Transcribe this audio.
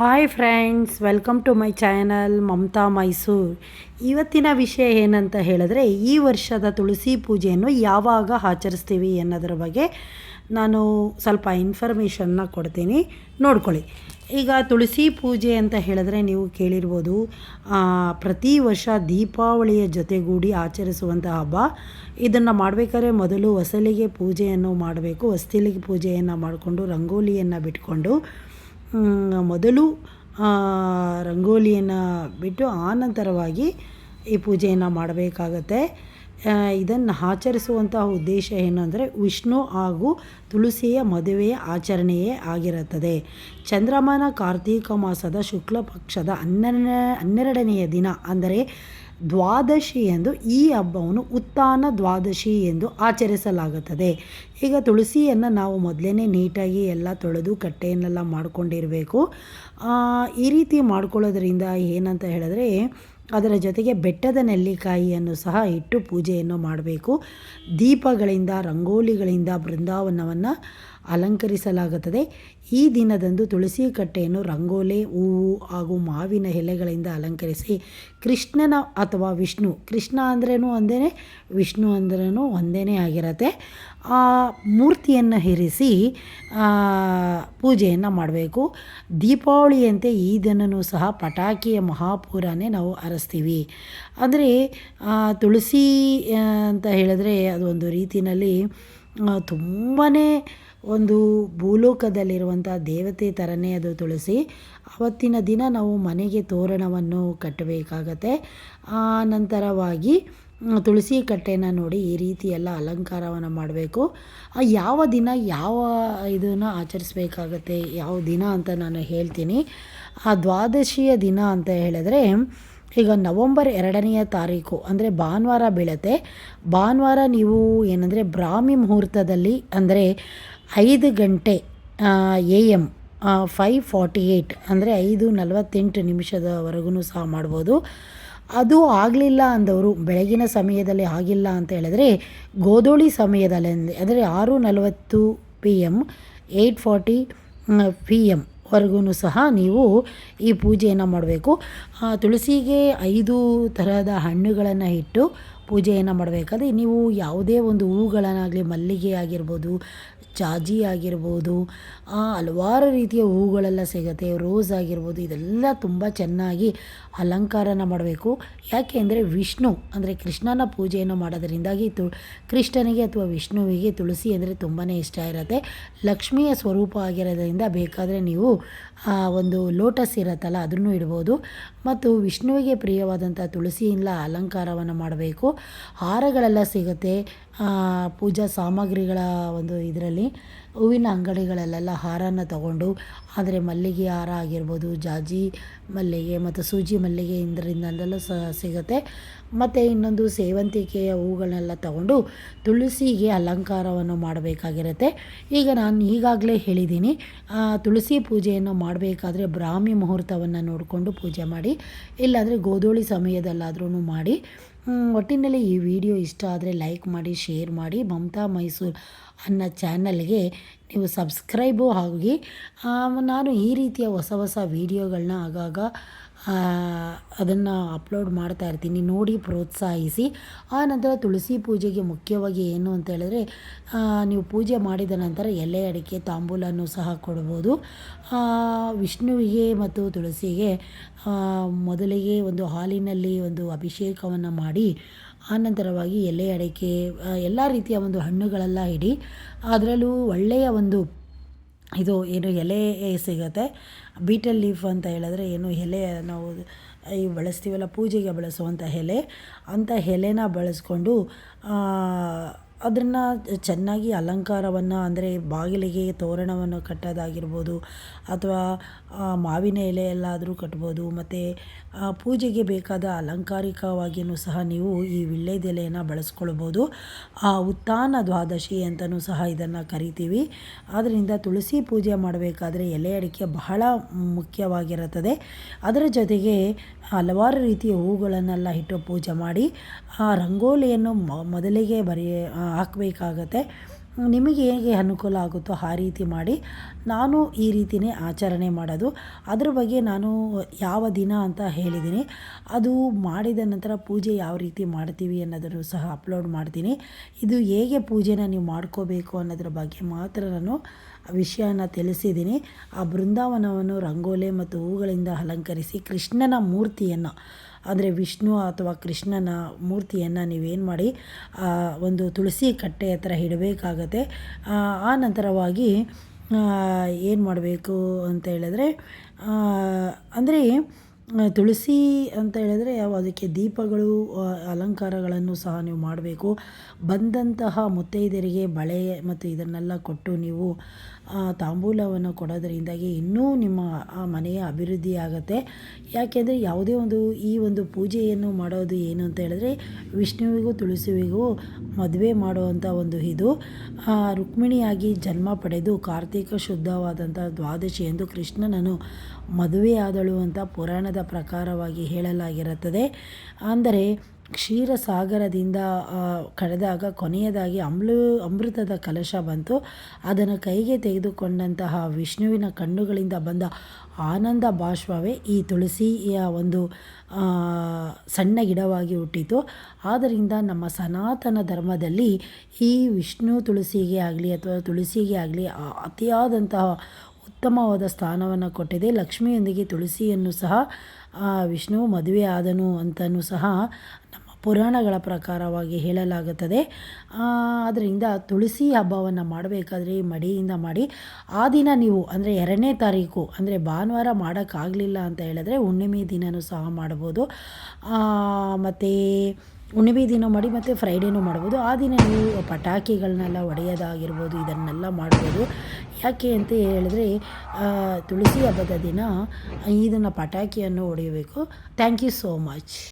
Hi friends welcome to my channel Mamata Mysore ಇವತ್ತಿನ ವಿಷಯ ಏನಂತ ಹೇಳಿದ್ರೆ, ಈ ವರ್ಷದ ತುಳಸಿ ಪೂಜೆಯನ್ನು ಯಾವಾಗ ಆಚರಿಸ್ತೀವಿ ಅನ್ನೋದ್ರ ಬಗ್ಗೆ ನಾನು ಸ್ವಲ್ಪ ಇನ್ಫಾರ್ಮೇಷನ್ನ ಕೊಡ್ತೀನಿ. ನೋಡ್ಕೊಳ್ಳಿ. ಈಗ ತುಳಸಿ ಪೂಜೆ ಅಂತ ಹೇಳಿದ್ರೆ ನೀವು ಕೇಳಿರ್ಬೋದು ಪ್ರತಿ ವರ್ಷ ದೀಪಾವಳಿಯ ಜೊತೆಗೂಡಿ ಆಚರಿಸುವಂಥ ಹಬ್ಬ. ಇದನ್ನು ಮಾಡಬೇಕಾದ್ರೆ ಮೊದಲು ಹೊಸಲಿಗೆ ಪೂಜೆಯನ್ನು ಮಾಡಬೇಕು, ಹೊಸ್ತಿಲಿಗೆ ಪೂಜೆಯನ್ನು ಮಾಡಿಕೊಂಡು, ರಂಗೋಲಿಯನ್ನು ಬಿಟ್ಕೊಂಡು. ಮೊದಲು ರಂಗೋಲಿಯನ್ನು ಬಿಟ್ಟು ಆನಂತರವಾಗಿ ಈ ಪೂಜೆಯನ್ನು ಮಾಡಬೇಕಾಗತ್ತೆ. ಇದನ್ನು ಆಚರಿಸುವಂತಹ ಉದ್ದೇಶ ಏನು ಅಂದರೆ ವಿಷ್ಣು ಹಾಗೂ ತುಳಸಿಯ ಮದುವೆಯ ಆಚರಣೆಯೇ ಆಗಿರುತ್ತದೆ. ಚಂದ್ರಮಾನ ಕಾರ್ತೀಕ ಮಾಸದ ಶುಕ್ಲ ಪಕ್ಷದ ಹನ್ನೆರಡನೇ, ಹನ್ನೆರಡನೆಯ ದಿನ ಅಂದರೆ ದ್ವಾದಶಿ ಎಂದು ಈ ಹಬ್ಬವನ್ನು ಉತ್ಥಾನ ದ್ವಾದಶಿ ಎಂದು ಆಚರಿಸಲಾಗುತ್ತದೆ. ಈಗ ತುಳಸಿಯನ್ನು ನಾವು ಮೊದಲೇ ನೀಟಾಗಿ ಎಲ್ಲ ತೊಳೆದು ಕಟ್ಟೆಯನ್ನೆಲ್ಲ ಮಾಡ್ಕೊಂಡಿರಬೇಕು. ಈ ರೀತಿ ಮಾಡ್ಕೊಳ್ಳೋದ್ರಿಂದ ಏನಂತ ಹೇಳಿದ್ರೆ ಅದರ ಜೊತೆಗೆ ಬೆಟ್ಟದ ನೆಲ್ಲಿಕಾಯಿಯನ್ನು ಸಹ ಇಟ್ಟು ಪೂಜೆಯನ್ನು ಮಾಡಬೇಕು. ದೀಪಗಳಿಂದ, ರಂಗೋಲಿಗಳಿಂದ ಬೃಂದಾವನವನ್ನು ಅಲಂಕರಿಸಲಾಗುತ್ತದೆ. ಈ ದಿನದಂದು ತುಳಸಿ ಕಟ್ಟೆಯನ್ನು ರಂಗೋಲೆ, ಹೂವು ಹಾಗೂ ಮಾವಿನ ಎಲೆಗಳಿಂದ ಅಲಂಕರಿಸಿ ಕೃಷ್ಣನ ಅಥವಾ ವಿಷ್ಣು, ಕೃಷ್ಣ ಅಂದ್ರೂ ಒಂದೇ ವಿಷ್ಣು ಅಂದ್ರೂ ಒಂದೇ ಆಗಿರತ್ತೆ. ಆ ಮೂರ್ತಿಯನ್ನು ಇರಿಸಿ ಪೂಜೆಯನ್ನು ಮಾಡಬೇಕು. ದೀಪಾವಳಿಯಂತೆ ಈ ದಿನನೂ ಸಹ ಪಟಾಕಿಯ ಮಹಾಪೂರನೇ ನಾವು ಅರಸ್ತೀವಿ. ಅಂದರೆ ತುಳಸಿ ಅಂತ ಹೇಳಿದ್ರೆ ಅದೊಂದು ರೀತಿಯಲ್ಲಿ ತುಂಬಾ ಒಂದು ಭೂಲೋಕದಲ್ಲಿರುವಂಥ ದೇವತೆ ಥರನೇ ಅದು ತುಳಸಿ. ಆವತ್ತಿನ ದಿನ ನಾವು ಮನೆಗೆ ತೋರಣವನ್ನು ಕಟ್ಟಬೇಕಾಗತ್ತೆ. ನಂತರವಾಗಿ ತುಳಸಿ ಕಟ್ಟೆನ ನೋಡಿ ಈ ರೀತಿ ಎಲ್ಲ ಅಲಂಕಾರವನ್ನು ಮಾಡಬೇಕು. ಯಾವ ದಿನ ಯಾವ ಇದನ್ನು ಆಚರಿಸ್ಬೇಕಾಗತ್ತೆ, ಯಾವ ದಿನ ಅಂತ ನಾನು ಹೇಳ್ತೀನಿ. ಆ ದ್ವಾದಶಿಯ ದಿನ ಅಂತ ಹೇಳಿದ್ರೆ, ಈಗ ನವಂಬರ್ ಎರಡನೆಯ ತಾರೀಕು, ಅಂದರೆ ಭಾನುವಾರ ಬೀಳತ್ತೆ. ಭಾನುವಾರ ನೀವು ಏನಂದರೆ ಬ್ರಾಹ್ಮಿ ಮುಹೂರ್ತದಲ್ಲಿ, ಅಂದರೆ ಐದು ಗಂಟೆ A M five forty eight ಅಂದರೆ ಐದು ನಲವತ್ತೆಂಟು ನಿಮಿಷದವರೆಗೂ ಸಹ ಮಾಡ್ಬೋದು. ಅದು ಆಗಲಿಲ್ಲ ಅಂದವರು, ಬೆಳಗಿನ ಸಮಯದಲ್ಲಿ ಆಗಿಲ್ಲ ಅಂತ ಹೇಳಿದ್ರೆ, ಗೋಧೂಳಿ ಸಮಯದಲ್ಲಿ ಅಂದರೆ ಆರು ನಲವತ್ತು P M eight forty P M ವರೆಗೂ ಸಹ ನೀವು ಈ ಪೂಜೆಯನ್ನು ಮಾಡಬೇಕು. ತುಳಸಿಗೆ ಐದು ಥರದ ಹಣ್ಣುಗಳನ್ನು ಇಟ್ಟು ಪೂಜೆಯನ್ನು ಮಾಡಬೇಕಾದ್ರೆ ನೀವು ಯಾವುದೇ ಒಂದು ಹೂಗಳನ್ನಾಗಲಿ ಮಲ್ಲಿಗೆ ಆಗಿರ್ಬೋದು, ಜಾಜಿ ಆಗಿರ್ಬೋದು ಹಲವಾರು ರೀತಿಯ ಹೂಗಳೆಲ್ಲ ಸಿಗುತ್ತೆ, ರೋಸ್ ಆಗಿರ್ಬೋದು, ಇದೆಲ್ಲ ತುಂಬ ಚೆನ್ನಾಗಿ ಅಲಂಕಾರನ ಮಾಡಬೇಕು. ಯಾಕೆ ಅಂದರೆ ವಿಷ್ಣು, ಅಂದರೆ ಕೃಷ್ಣನ ಪೂಜೆಯನ್ನು ಮಾಡೋದರಿಂದಾಗಿ ತು ಕೃಷ್ಣನಿಗೆ ಅಥವಾ ವಿಷ್ಣುವಿಗೆ ತುಳಸಿ ಅಂದರೆ ತುಂಬಾ ಇಷ್ಟ ಇರುತ್ತೆ. ಲಕ್ಷ್ಮಿಯ ಸ್ವರೂಪ ಆಗಿರೋದ್ರಿಂದ ಬೇಕಾದರೆ ನೀವು ಒಂದು ಲೋಟಸ್ ಇರುತ್ತಲ್ಲ, ಅದನ್ನು ಇಡ್ಬೋದು. ಮತ್ತು ವಿಷ್ಣುವಿಗೆ ಪ್ರಿಯವಾದಂಥ ತುಳಸಿಯಿಂದ ಅಲಂಕಾರವನ್ನು ಮಾಡಬೇಕು. ಹಾರಗಳೆಲ್ಲ ಸಿಗುತ್ತೆ. ಪೂಜಾ ಸಾಮಗ್ರಿಗಳ ಒಂದು ಇದರಲ್ಲಿ. ಹೂವಿನ ಅಂಗಡಿಗಳಲ್ಲೆಲ್ಲ ಹಾರನ ತಗೊಂಡು, ಆದರೆ ಮಲ್ಲಿಗೆ ಹಾರ ಆಗಿರ್ಬೋದು, ಜಾಜಿ ಮಲ್ಲಿಗೆ ಮತ್ತು ಸೂಜಿ ಮಲ್ಲಿಗೆ ಇದರಿಂದೆಲ್ಲ ಸಹ ಸಿಗುತ್ತೆ. ಮತ್ತು ಇನ್ನೊಂದು ಸೇವಂತಿಕೆಯ ಹೂಗಳನ್ನೆಲ್ಲ ತಗೊಂಡು ತುಳಸಿಗೆ ಅಲಂಕಾರವನ್ನು ಮಾಡಬೇಕಾಗಿರುತ್ತೆ. ಈಗ ನಾನು ಈಗಾಗಲೇ ಹೇಳಿದ್ದೀನಿ ತುಳಸಿ ಪೂಜೆಯನ್ನು ಮಾಡಬೇಕಾದ್ರೆ ಬ್ರಾಹ್ಮಿ ಮುಹೂರ್ತವನ್ನು ನೋಡಿಕೊಂಡು ಪೂಜೆ ಮಾಡಿ, ಇಲ್ಲಾಂದರೆ ಗೋಧೂಳಿ ಸಮಯದಲ್ಲಾದ್ರೂ ಮಾಡಿ. ಒಟ್ಟಿನಲ್ಲಿ ಈ ವಿಡಿಯೋ ಇಷ್ಟ ಆದರೆ ಲೈಕ್ ಮಾಡಿ, ಶೇರ್ ಮಾಡಿ. ಮಮತಾ ಮೈಸೂರು ಅನ್ನೋ ಚಾನಲ್ಗೆ ನೀವು ಸಬ್ಸ್ಕ್ರೈಬು ಆಗಿ ನಾನು ಈ ರೀತಿಯ ಹೊಸ ಹೊಸ ವೀಡಿಯೋಗಳನ್ನ ಆಗಾಗ ಅದನ್ನು ಅಪ್ಲೋಡ್ ಮಾಡ್ತಾ ಇರ್ತೀನಿ. ನೋಡಿ, ಪ್ರೋತ್ಸಾಹಿಸಿ. ಆ ನಂತರ ತುಳಸಿ ಪೂಜೆಗೆ ಮುಖ್ಯವಾಗಿ ಏನು ಅಂತ ಹೇಳಿದ್ರೆ ನೀವು ಪೂಜೆ ಮಾಡಿದ ನಂತರ ಎಲೆ, ಅಡಿಕೆ ತಾಂಬೂಲನ್ನು ಸಹ ಕೊಡ್ಬೋದು. ವಿಷ್ಣುವಿಗೆ ಮತ್ತು ತುಳಸಿಗೆ ಮೊದಲಿಗೆ ಒಂದು ಹಾಲಿನಲ್ಲಿ ಒಂದು ಅಭಿಷೇಕವನ್ನು ಮಾಡಿ ಆನಂತರವಾಗಿ ಎಲೆ ಅಡಿಕೆ ಎಲ್ಲ ರೀತಿಯ ಒಂದು ಹಣ್ಣುಗಳೆಲ್ಲ ಇಡಿ, ಅದರಲ್ಲೂ ಒಳ್ಳೆಯ ಒಂದು ಇದು ಏನು ಎಲೆ ಸಿಗುತ್ತೆ. ಬೀಟಲ್ ಲೀಫ್ ಅಂತ ಹೇಳಿದ್ರೆ ಏನು ಎಲೆ ನಾವು ಈ ಬಳಸ್ತೀವಲ್ಲ, ಪೂಜೆಗೆ ಬಳಸುವಂಥ ಎಲೆ ಅಂಥ ಎಲೆನ ಬಳಸ್ಕೊಂಡು ಅದನ್ನು ಚೆನ್ನಾಗಿ ಅಲಂಕಾರವನ್ನು, ಅಂದರೆ ಬಾಗಿಲಿಗೆ ತೋರಣವನ್ನು ಕಟ್ಟೋದಾಗಿರ್ಬೋದು, ಅಥವಾ ಮಾವಿನ ಎಲೆ ಎಲ್ಲಾದರೂ ಕಟ್ಬೋದು, ಮತ್ತು ಪೂಜೆಗೆ ಬೇಕಾದ ಅಲಂಕಾರಿಕವಾಗಿಯೂ ಸಹ ನೀವು ಈ ವೀಳ್ಯದೆಲೆಯನ್ನು ಬಳಸ್ಕೊಳ್ಬೋದು. ಆ ಉತ್ಥಾನ ದ್ವಾದಶಿ ಅಂತಲೂ ಸಹ ಇದನ್ನು ಕರಿತೀವಿ. ಆದ್ದರಿಂದ ತುಳಸಿ ಪೂಜೆ ಮಾಡಬೇಕಾದ್ರೆ ಎಲೆ ಅಡಿಕೆ ಬಹಳ ಮುಖ್ಯವಾಗಿರುತ್ತದೆ. ಅದರ ಜೊತೆಗೆ ಹಲವಾರು ರೀತಿಯ ಹೂಗಳನ್ನೆಲ್ಲ ಇಟ್ಟು ಪೂಜೆ ಮಾಡಿ, ಆ, ರಂಗೋಲಿಯನ್ನು ಮೊದಲಿಗೆ ಬರೀ ಹಾಕಬೇಕಾಗತ್ತೆ. ನಿಮಗೆ ಹೇಗೆ ಅನುಕೂಲ ಆಗುತ್ತೋ ಆ ರೀತಿ ಮಾಡಿ. ನಾನು ಈ ರೀತಿಯೇ ಆಚರಣೆ ಮಾಡೋದು. ಅದ್ರ ಬಗ್ಗೆ ನಾನು ಯಾವ ದಿನ ಅಂತ ಹೇಳಿದ್ದೀನಿ. ಅದು ಮಾಡಿದ ನಂತರ ಪೂಜೆ ಯಾವ ರೀತಿ ಮಾಡ್ತೀವಿ ಅನ್ನೋದನ್ನು ಸಹ ಅಪ್ಲೋಡ್ ಮಾಡ್ತೀನಿ. ಇದು ಹೇಗೆ ಪೂಜೆನ ನೀವು ಮಾಡ್ಕೋಬೇಕು ಅನ್ನೋದ್ರ ಬಗ್ಗೆ ಮಾತ್ರ ನಾನು ವಿಷಯನ ತಿಳಿಸಿದ್ದೀನಿ. ಆ ಬೃಂದಾವನವನ್ನು ರಂಗೋಲೆ ಮತ್ತು ಹೂಗಳಿಂದ ಅಲಂಕರಿಸಿ ಕೃಷ್ಣನ ಮೂರ್ತಿಯನ್ನು ಅಂದರೆ ವಿಷ್ಣು ಅಥವಾ ಕೃಷ್ಣನ ಮೂರ್ತಿಯನ್ನು ನೀವೇನು ಮಾಡಿ ಒಂದು ತುಳಸಿ ಕಟ್ಟೆ ಹತ್ರ ಇಡಬೇಕಾಗತ್ತೆ. ಆ, ನಂತರವಾಗಿ ಏನು ಮಾಡಬೇಕು ಅಂತ ಹೇಳಿದ್ರೆ ಅಂದರೆ ತುಳಸಿ ಅಂತ ಹೇಳಿದ್ರೆ ಅದಕ್ಕೆ ದೀಪಗಳು ಅಲಂಕಾರಗಳನ್ನು ಸಹ ನೀವು ಮಾಡಬೇಕು. ಬಂದಂತಹ ಮುತ್ತೈದೆಯರಿಗೆ ಬಳೆ ಮತ್ತು ಇದನ್ನೆಲ್ಲ ಕೊಟ್ಟು ನೀವು ತಾಂಬೂಲವನ್ನು ಕೊಡೋದರಿಂದಾಗಿ ಇನ್ನೂ ನಿಮ್ಮ ಆ ಮನೆಯ ಅಭಿವೃದ್ಧಿ ಆಗುತ್ತೆ. ಯಾಕೆಂದರೆ ಯಾವುದೇ ಒಂದು ಈ ಒಂದು ಪೂಜೆಯನ್ನು ಮಾಡೋದು ಏನು ಅಂತ ಹೇಳಿದ್ರೆ ವಿಷ್ಣುವಿಗೂ ತುಳಸಿವಿಗೂ ಮದುವೆ ಮಾಡುವಂಥ ಒಂದು ಇದು. ರುಕ್ಮಿಣಿಯಾಗಿ ಜನ್ಮ ಪಡೆದು ಕಾರ್ತಿಕ ಶುದ್ಧವಾದಂಥ ದ್ವಾದಶಿ ಎಂದು ಕೃಷ್ಣನನ್ನು ಮದುವೆಯಾದಳು ಅಂತ ಪುರಾಣದ ಪ್ರಕಾರವಾಗಿ ಹೇಳಲಾಗಿರುತ್ತದೆ. ಅಂದರೆ ಕ್ಷೀರಸಾಗರದಿಂದ ಸಾಗರದಿಂದ ಕಳೆದಾಗ ಕೊನೆಯದಾಗಿ ಅಮೃ ಅಮೃತದ ಕಲಶ ಬಂತು. ಅದನ್ನು ಕೈಗೆ ತೆಗೆದುಕೊಂಡಂತಹ ವಿಷ್ಣುವಿನ ಕಣ್ಣುಗಳಿಂದ ಬಂದ ಆನಂದ ಬಾಷ್ಪವೇ ಈ ತುಳಸಿಯ ಒಂದು ಸಣ್ಣ ಗಿಡವಾಗಿ ಹುಟ್ಟಿತು. ಆದ್ದರಿಂದ ನಮ್ಮ ಸನಾತನ ಧರ್ಮದಲ್ಲಿ ಈ ವಿಷ್ಣು ತುಳಸಿಗೆ ಆಗಲಿ ಅಥವಾ ತುಳಸಿಗೆ ಆಗಲಿ ಅತಿಯಾದಂತಹ ಉತ್ತಮವಾದ ಸ್ಥಾನವನ್ನು ಕೊಟ್ಟಿದೆ. ಲಕ್ಷ್ಮಿಯೊಂದಿಗೆ ತುಳಸಿಯನ್ನು ಸಹ ವಿಷ್ಣು ಮದುವೆ ಆದನು ಅಂತಲೂ ಸಹ ಪುರಾಣಗಳ ಪ್ರಕಾರವಾಗಿ ಹೇಳಲಾಗುತ್ತದೆ. ಆದ್ದರಿಂದ ತುಳಸಿ ಹಬ್ಬವನ್ನು ಮಾಡಬೇಕಾದ್ರೆ ಮಡಿಯಿಂದ ಮಾಡಿ, ಆ ದಿನ ನೀವು ಅಂದರೆ ಎರಡನೇ ತಾರೀಕು ಅಂದರೆ ಭಾನುವಾರ ಮಾಡೋಕ್ಕಾಗಲಿಲ್ಲ ಅಂತ ಹೇಳಿದ್ರೆ ಹುಣ್ಣಿಮೆ ದಿನವೂ ಸಹ ಮಾಡ್ಬೋದು. ಮತ್ತು ಹುಣ್ಣಿಮೆ ದಿನ ಮಾಡಿ ಮತ್ತು ಫ್ರೈಡೇನೂ ಮಾಡ್ಬೋದು. ಆ ದಿನ ನೀವು ಪಟಾಕಿಗಳನ್ನೆಲ್ಲ ಒಡೆಯೋದಾಗಿರ್ಬೋದು, ಇದನ್ನೆಲ್ಲ ಮಾಡ್ಬೋದು. ಯಾಕೆ ಅಂತ ಹೇಳಿದ್ರೆ ತುಳಸಿ ಹಬ್ಬದ ದಿನ ಇದನ್ನು ಪಟಾಕಿಯನ್ನು ಹೊಡೆಯಬೇಕು. Thank you so much